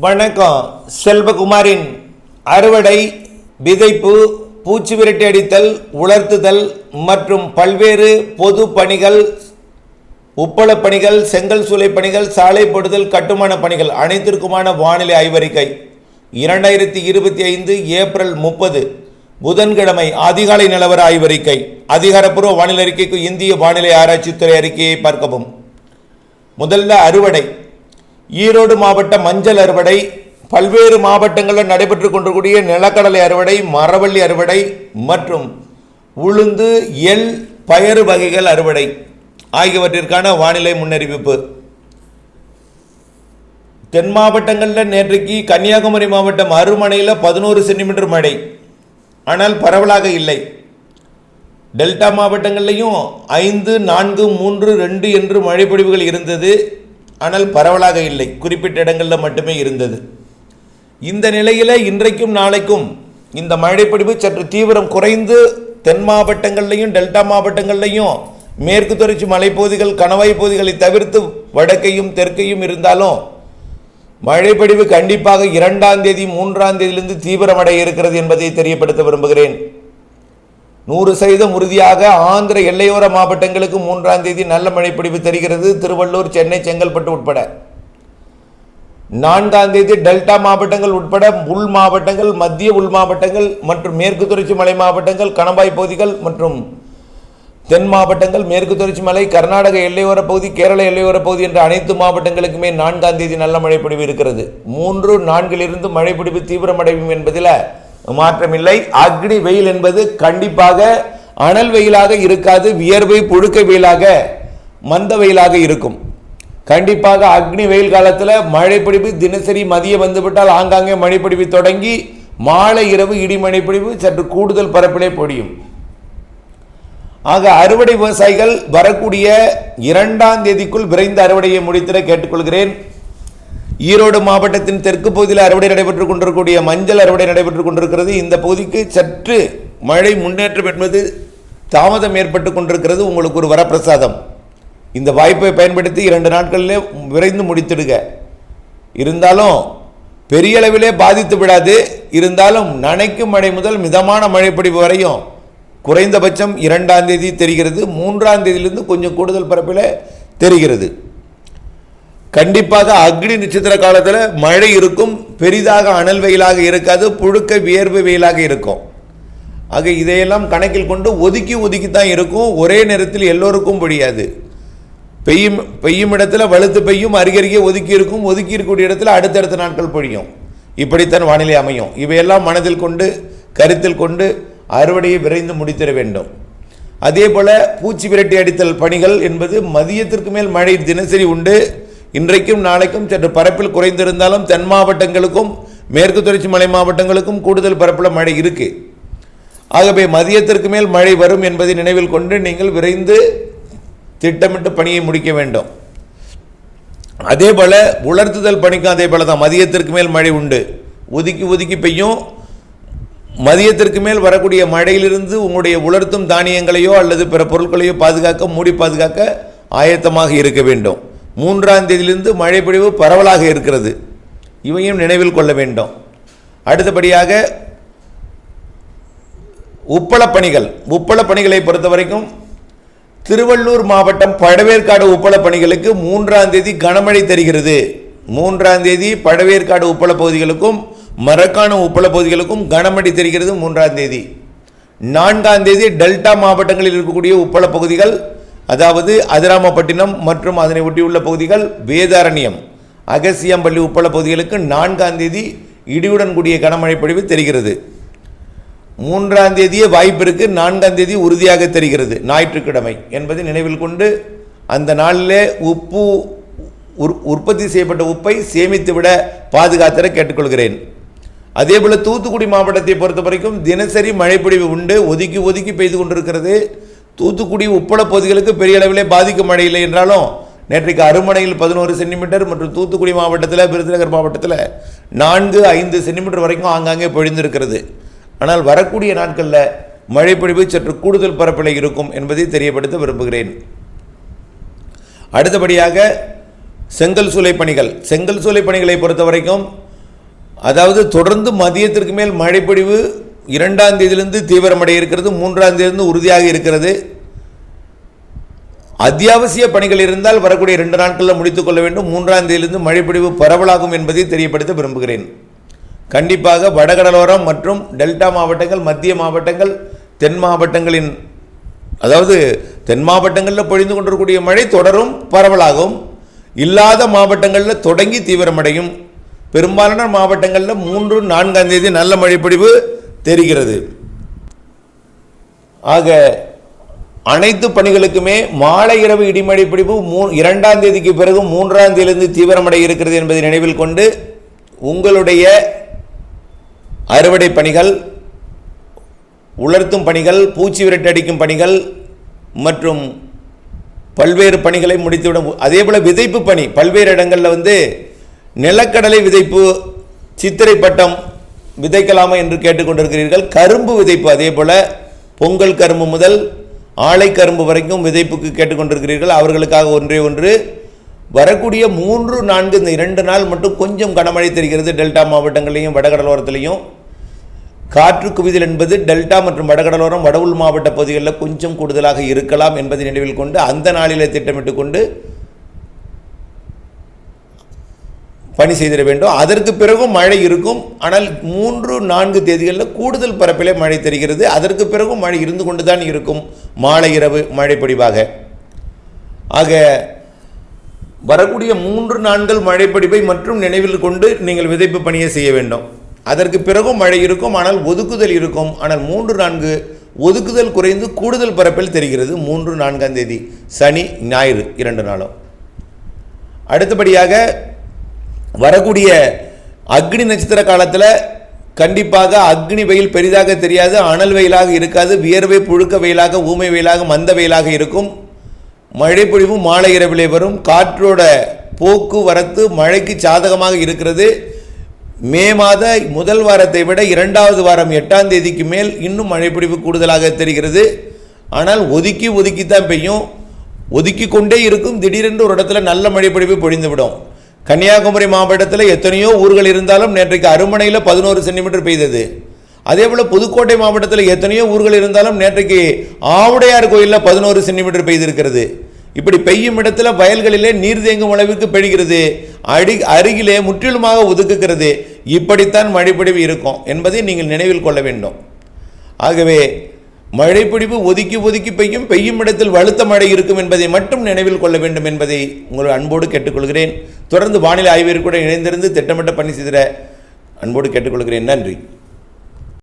வணக்கம். செல்வகுமாரின் அறுவடை விதைப்பு பூச்சி விரட்டி அடித்தல் உலர்த்துதல் மற்றும் பல்வேறு பொது பணிகள் உப்பளப் பணிகள் செங்கல் சூளை பணிகள் சாலை போடுதல் கட்டுமான பணிகள் அனைத்திற்குமான வானிலை ஆய்வறிக்கை. இரண்டாயிரத்தி இருபத்தி ஐந்து ஏப்ரல் முப்பது புதன்கிழமை அதிகாலை நிலவர ஆய்வறிக்கை. அதிகாரப்பூர்வ வானிலை அறிக்கைக்கு இந்திய வானிலை ஆராய்ச்சித்துறை அறிக்கையை பார்க்கவும். முதல்ல அறுவடை. ஈரோடு மாவட்ட மஞ்சள் அறுவடை பல்வேறு மாவட்டங்களில் நடைபெற்று கொண்டிருக்கூடிய நிலக்கடலை அறுவடை மரவள்ளி அறுவடை மற்றும் உளுந்து எல் பயறு வகைகள் அறுவடை ஆகியவற்றிற்கான வானிலை முன்னறிவிப்பு. தென் மாவட்டங்களில் நேற்றைக்கு கன்னியாகுமரி மாவட்டம் அருமனையில் பதினோரு சென்டிமீட்டர் மழை. ஆனால் பரவலாக இல்லை. டெல்டா மாவட்டங்கள்லையும் ஐந்து நான்கு மூன்று ரெண்டு என்று மழைப்பொழிவுகள் இருந்தது. ஆனால் பரவலாக இல்லை. குறிப்பிட்ட இடங்களில் மட்டுமே இருந்தது. இந்த நிலையில் இன்றைக்கும் நாளைக்கும் இந்த மழைப்படிவு சற்று தீவிரம் குறைந்து தென் மாவட்டங்கள்லையும் டெல்டா மாவட்டங்கள்லையும் மேற்கு தொடர்ச்சி மலைப்பகுதிகள் கணவாய் பகுதிகளை தவிர்த்து வடக்கையும் தெற்கையும் இருந்தாலும் மழைப்படிவு கண்டிப்பாக இரண்டாம் தேதி மூன்றாம் தேதியிலிருந்து தீவிரமடைய இருக்கிறது என்பதை தெரியப்படுத்த விரும்புகிறேன். நூறு சதவீதம் உறுதியாக ஆந்திர எல்லையோர மாவட்டங்களுக்கு மூன்றாம் தேதி நல்ல மழைப்பிடிப்பு தெரிகிறது. திருவள்ளூர் சென்னை செங்கல்பட்டு உட்பட. நான்காம் தேதி டெல்டா மாவட்டங்கள் உட்பட உள் மாவட்டங்கள் மத்திய உள் மாவட்டங்கள் மற்றும் மேற்கு தொடர்ச்சி மலை மாவட்டங்கள் கணவாய் பகுதிகள் மற்றும் தென் மாவட்டங்கள் மேற்கு தொடர்ச்சி மலை கர்நாடக எல்லையோர பகுதி கேரள எல்லையோர பகுதி என்ற அனைத்து மாவட்டங்களுக்குமே நான்காம் தேதி நல்ல மழைப்பிடிவு இருக்கிறது. மூன்று நான்கிலிருந்து மழைப்பிடிவு தீவிரமடையும் என்பதில் மாற்றமில்லை. அக்னி வெயில் என்பது கண்டிப்பாக அனல் வெயிலாக இருக்காது வியர்வை புழுக்க வெயிலாக மந்த வெயிலாக இருக்கும். கண்டிப்பாக அக்னி வெயில் காலத்தில் மழைப்பிடிப்பு தினசரி மதியம் வந்துவிட்டால் ஆங்காங்கே மழைப்பிடிப்பு தொடங்கி மாலை இரவு இடி மழைப்பிடிப்பு சற்று கூடுதல் பரப்பிலே பொடியும் ஆக அறுவடை விவசாயிகள் வரக்கூடிய இரண்டாம் தேதிக்குள் விரைந்த அறுவடையை முடித்திட கேட்டுக்கொள்கிறேன். ஈரோடு மாவட்டத்தின் தெற்கு பகுதியில் அறுவடை நடைபெற்றுக் கொண்டிருக்கக்கூடிய மஞ்சள் அறுவடை நடைபெற்றுக் கொண்டிருக்கிறது. இந்த பகுதிக்கு சற்று மழை முன்னேற்றம் என்பது தாமதம் ஏற்பட்டு கொண்டிருக்கிறது. உங்களுக்கு ஒரு வரப்பிரசாதம். இந்த வாய்ப்பை பயன்படுத்தி இரண்டு நாட்களிலே விரைந்து முடித்திடுக இருந்தாலும் பெரிய அளவிலே பாதித்து விடாது. இருந்தாலும் நனைக்கும் மழை முதல் மிதமான மழைப்பொழிவு வரையும் குறைந்தபட்சம் இரண்டாம் தேதி தெரிகிறது. மூன்றாம் தேதியிலிருந்து கொஞ்சம் கூடுதல் பரப்பில் தெரிகிறது. கண்டிப்பாக அக்னி நட்சத்திர காலத்தில் மழை இருக்கும். பெரிதாக அனல் வெயிலாக இருக்காது புழுக்க வியர்வு வெயிலாக இருக்கும். ஆக இதையெல்லாம் கணக்கில் கொண்டு ஒதுக்கி ஒதுக்கி தான் இருக்கும். ஒரே நேரத்தில் எல்லோருக்கும் முடியாது. பெய்யும் பெய்யும் இடத்துல வலுத்து பெய்யும் அருகருகே ஒதுக்கி இருக்கும். ஒதுக்கி இருக்கக்கூடிய இடத்துல அடுத்தடுத்த நாட்கள் பொழியும். இப்படித்தான் வானிலை அமையும். இவையெல்லாம் மனதில் கொண்டு கருத்தில் கொண்டு அறுவடையை விரைந்து முடித்திட வேண்டும். அதே போல் பூச்சி விரட்டி அடித்தல் பணிகள் என்பது மதியத்திற்கு மேல் மழை தினசரி உண்டு. இன்றைக்கும் நாளைக்கும் சற்று பரப்பில் குறைந்திருந்தாலும் தென் மாவட்டங்களுக்கும் மேற்கு தொடர்ச்சி மலை மாவட்டங்களுக்கும் கூடுதல் பரப்பில் மழை இருக்கு. ஆகவே மதியத்திற்கு மேல் மழை வரும் என்பதை நினைவில் கொண்டு நீங்கள் விரைந்து திட்டமிட்டு பணியை முடிக்க வேண்டும். அதே போல உலர்த்துதல் பணிக்கும் அதே போல தான் மதியத்திற்கு மேல் மழை உண்டு. ஒதுக்கி ஒதுக்கி பெய்யும். மதியத்திற்கு மேல் வரக்கூடிய மழையிலிருந்து உங்களுடைய உலர்த்தும் தானியங்களையோ அல்லது பிற பொருட்களையோ பாதுகாக்க மூடி பாதுகாக்க ஆயத்தமாக இருக்க வேண்டும். மூன்றாம் தேதியிலிருந்து மழைப்பொழிவு பரவலாக இருக்கிறது. இவையும் நினைவில் கொள்ள வேண்டும். அடுத்தபடியாக உப்பளப்பணிகள் பணிகள். உப்பளப் பணிகளை பொறுத்த வரைக்கும் திருவள்ளூர் மாவட்டம் பழவேற்காடு உப்பளப் பணிகளுக்கு மூன்றாம் தேதி கனமழை தெரிகிறது. மூன்றாம் தேதி பழவேற்காடு உப்பள பகுதிகளுக்கும் மரக்காண உப்பள பகுதிகளுக்கும் கனமழை தெரிகிறது மூன்றாம் தேதி. நான்காம் தேதி டெல்டா மாவட்டங்களில் இருக்கக்கூடிய உப்பள பகுதிகள் அதாவது அதிராமப்பட்டினம் மற்றும் அதனை ஒட்டியுள்ள பகுதிகள் வேதாரண்யம் அகசியம்பள்ளி உப்பள பகுதிகளுக்கு நான்காம் தேதி இடியுடன் கூடிய கனமழை பொழிவு தெரிகிறது. மூன்றாம் தேதியே வாய்ப்பு இருக்கு நான்காம் தேதி உறுதியாக தெரிகிறது ஞாயிற்றுக்கிழமை என்பதை நினைவில் கொண்டு அந்த நாளிலே உப்பு உற்- உற்பத்தி செய்யப்பட்ட உப்பை சேமித்துவிட பாதுகாத்திட கேட்டுக்கொள்கிறேன். அதேபோல் தூத்துக்குடி மாவட்டத்தை பொறுத்த வரைக்கும் தினசரி மழைப்பொழிவு உண்டு ஒதுக்கி ஒதுக்கி பெய்து கொண்டிருக்கிறது. தூத்துக்குடி உப்பள பகுதிகளுக்கு பெரிய அளவிலே பாதிக்கும் மழை என்றாலும் நேற்றைக்கு அருமனையில் பதினோரு சென்டிமீட்டர் மற்றும் தூத்துக்குடி மாவட்டத்தில் விருதுநகர் மாவட்டத்தில் நான்கு ஐந்து சென்டிமீட்டர் வரைக்கும் ஆங்காங்கே பொழிந்திருக்கிறது. ஆனால் வரக்கூடிய நாட்களில் மழைப்பொழிவு சற்று கூடுதல் பரப்பில் இருக்கும் என்பதை தெரியப்படுத்த விரும்புகிறேன். அடுத்தபடியாக செங்கல் சூளை பணிகள். செங்கல் சூளை பணிகளை பொறுத்த வரைக்கும் அதாவது தொடர்ந்து மதியத்திற்கு மேல் மழைப்பொழிவு இரண்டாம் தேதியிலிருந்து தீவிரமடைய இருக்கிறது மூன்றாம் தேதியிலிருந்து உறுதியாக இருக்கிறது. அத்தியாவசிய பணிகள் இருந்தால் வரக்கூடிய இரண்டு நாட்களில் முடித்துக் கொள்ள வேண்டும். மூன்றாம் தேதியிலிருந்து மழைப்பொழிவு பரவலாகும் என்பதை தெரியப்படுத்த விரும்புகிறேன். கண்டிப்பாக வடகடலோரம் மற்றும் டெல்டா மாவட்டங்கள் மத்திய மாவட்டங்கள் தென் மாவட்டங்களின் அதாவது தென் மாவட்டங்களில் பொழிந்து கொண்டிருக்கக்கூடிய மழை தொடரும் பரவலாகும். இல்லாத மாவட்டங்களில் தொடங்கி தீவிரமடையும். பெரும்பாலான மாவட்டங்களில் மூன்று நான்காம் தேதி நல்ல மழைப்பொழிவு. தெரிகிறது. ஆக அனைத்து பணிகளுக்குமே மாலை இரவு இடிமழை பிடிப்பு மூ இரண்டாம் தேதிக்கு பிறகு மூன்றாம் தேதியிலிருந்து தீவிரமடைய இருக்கிறது என்பதை நினைவில் கொண்டு உங்களுடைய அறுவடை பணிகள் உலர்த்தும் பணிகள் பூச்சி விரட்டடிக்கும் பணிகள் மற்றும் பல்வேறு பணிகளை முடித்துவிடும். அதே போல் விதைப்பு பணி பல்வேறு இடங்களில் வந்து நிலக்கடலை விதைப்பு சித்திரை பட்டம் விதைக்கலாமா என்று கேட்டுக்கொண்டிருக்கிறீர்கள். கரும்பு விதைப்பு அதே போல் பொங்கல் கரும்பு முதல் ஆலை கரும்பு வரைக்கும் விதைப்புக்கு கேட்டுக்கொண்டிருக்கிறீர்கள். அவர்களுக்காக ஒன்றே ஒன்று. வரக்கூடிய மூன்று நான்கு இந்த இரண்டு நாள் மட்டும் கொஞ்சம் கனமழை தெரிகிறது. டெல்டா மாவட்டங்களையும் வடகடலோரத்திலையும். காற்று குவிதல் என்பது டெல்டா மற்றும் வடகடலோரம் வடவுள் மாவட்ட பகுதிகளில் கொஞ்சம் கூடுதலாக இருக்கலாம் என்பதை நினைவில் கொண்டு அந்த நாளிலே திட்டமிட்டு கொண்டு பணி செய்திட வேண்டும். அதற்கு பிறகும் மழை இருக்கும். ஆனால் மூன்று நான்கு தேதிகளில் கூடுதல் பரப்பிலே மழை தெரிகிறது. அதற்கு பிறகும் மழை இருந்து கொண்டு தான் இருக்கும். மாலை இரவு மழை பொடிவாக ஆக வரக்கூடிய மூன்று நான்கள் மழைப்படிப்பை மற்றும் நினைவில் கொண்டு நீங்கள் விதைப்பு பணியை செய்ய வேண்டும். அதற்கு பிறகும் மழை இருக்கும். ஆனால் ஒதுக்குதல் இருக்கும். ஆனால் மூன்று நான்கு ஒதுக்குதல் குறைந்து கூடுதல் பரப்பில் தெரிகிறது. மூன்று நான்காம் தேதி சனி ஞாயிறு இரண்டு நாளும். அடுத்தபடியாக வரக்கூடிய அக்னி நட்சத்திர காலத்தில் கண்டிப்பாக அக்னி வெயில் பெரிதாக தெரியாது அனல் வெயிலாக இருக்காது வியர்வை புழுக்க வெயிலாக ஊமை வெயிலாக மந்த வெயிலாக இருக்கும். மழை பொழிவும் மாலை இரவிலே வரும். காற்றோட போக்குவரத்து மழைக்கு சாதகமாக இருக்கிறது. மே மாத முதல் வாரத்தை விட இரண்டாவது வாரம் எட்டாம் தேதிக்கு மேல் இன்னும் மழைப்பிடிப்பு கூடுதலாக தெரிகிறது. ஆனால் ஒதுக்கி ஒதுக்கி தான் பெய்யும். ஒதுக்கி கொண்டே இருக்கும். திடீரென்று ஒரு இடத்துல நல்ல மழைப்பிடிப்பு பொழிந்துவிடும். கன்னியாகுமரி மாவட்டத்தில் எத்தனையோ ஊர்கள் இருந்தாலும் நேற்றைக்கு அருமனையில் பதினோரு சென்டிமீட்டர் பெய்தது. அதே போல் புதுக்கோட்டை மாவட்டத்தில் எத்தனையோ ஊர்கள் இருந்தாலும் நேற்றைக்கு ஆவுடையார் கோயிலில் பதினோரு சென்டிமீட்டர் பெய்திருக்கிறது. இப்படி பெய்யும் இடத்துல வயல்களிலே நீர் தேங்கும் அளவிற்கு பெய்கிறது அடி அருகிலே முற்றிலுமாக ஒதுக்குகிறது. இப்படித்தான் மழைப்பொழிவு இருக்கும் என்பதை நீங்கள் நினைவில் கொள்ள வேண்டும். ஆகவே மழைப்பிடிப்பு ஒதுக்கி ஒதுக்கி பெய்யும் பெய்யும் இடத்தில் வலுத்த மழை இருக்கும் என்பதை மட்டும் நினைவில் கொள்ள வேண்டும் என்பதை உங்கள் அன்போடு கேட்டுக்கொள்கிறேன். தொடர்ந்து வானிலை ஆய்விற்கு கூட இணைந்திருந்து திட்டமிட்ட பணி செய்திட அன்போடு கேட்டுக்கொள்கிறேன். நன்றி.